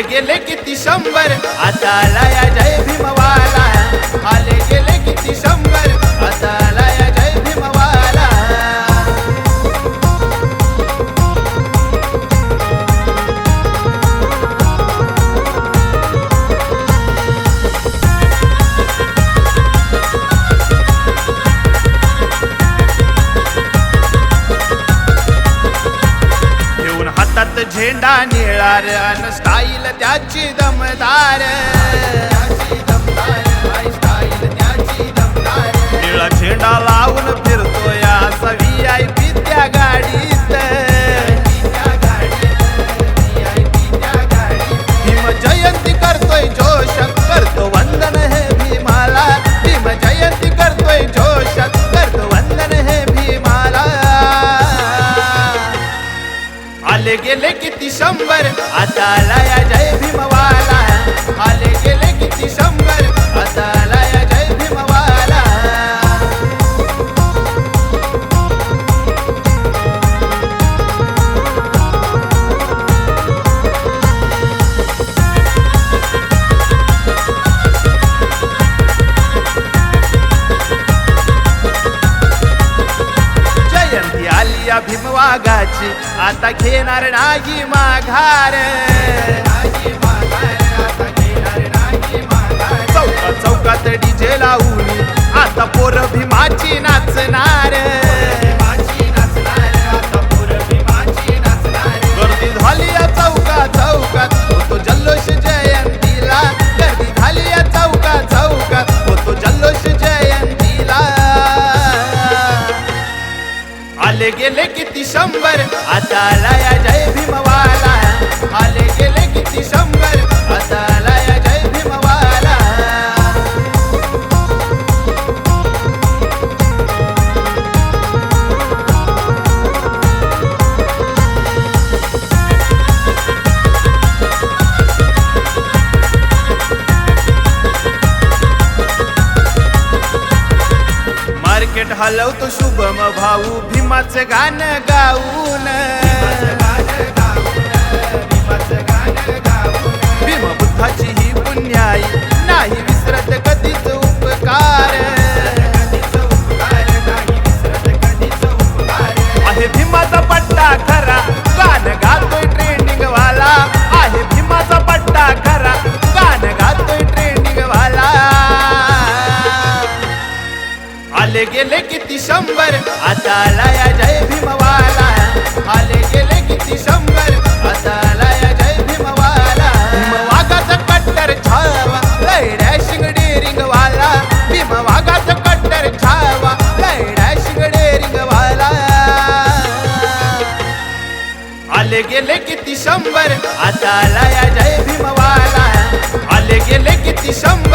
गेले किती शंभर? आता आला या जय भीमवाला. आले गेले किती शंभर? झेंडा निळार अन स्टाईल त्याची दमदार. आले गेले किती शंभर? आता आला या जय भीमवाला. आले गेले किती शंभर? या भीमवागाची आता घेणार नाही माघार. चौका चौकात डीजे लावून आता पोर भीमाची नाचणार. गर्दी झाली या चौका चौकात होतो जल्लोष जयंतीला. गर्दी झाली या चौका चौकात होतो जल्लोष जयंतीला. आले गेले शंभर. आता लया जय भीमवा हलवतो शुभम भाऊ भीमाचं गाणं गाऊन. भीम बुद्धाची ही पुण्याई नाही विसरत कधीच उपकार. आहे भीमाचा पट्टा खरा गाणं गातोय ट्रेंडिंग वाला. आहे भीमाचा पट्टा खरा गाणं गातोय ट्रेंडिंग वाला. आले गेले शंभर. आता लया जय भीमवाला. आले गेले किती शंभर. आता लया जय भीमवाला. भीम वाघाचा कट्टर छावा. लैड्या शिंगडे रिंगवाला. भीम वाघाचा कट्टर छावा. लैड्या शिंगडे रिंगवाला. आले गेले किती शंभर. आता लया जय भीमवाला. आले गेले किती शंभर.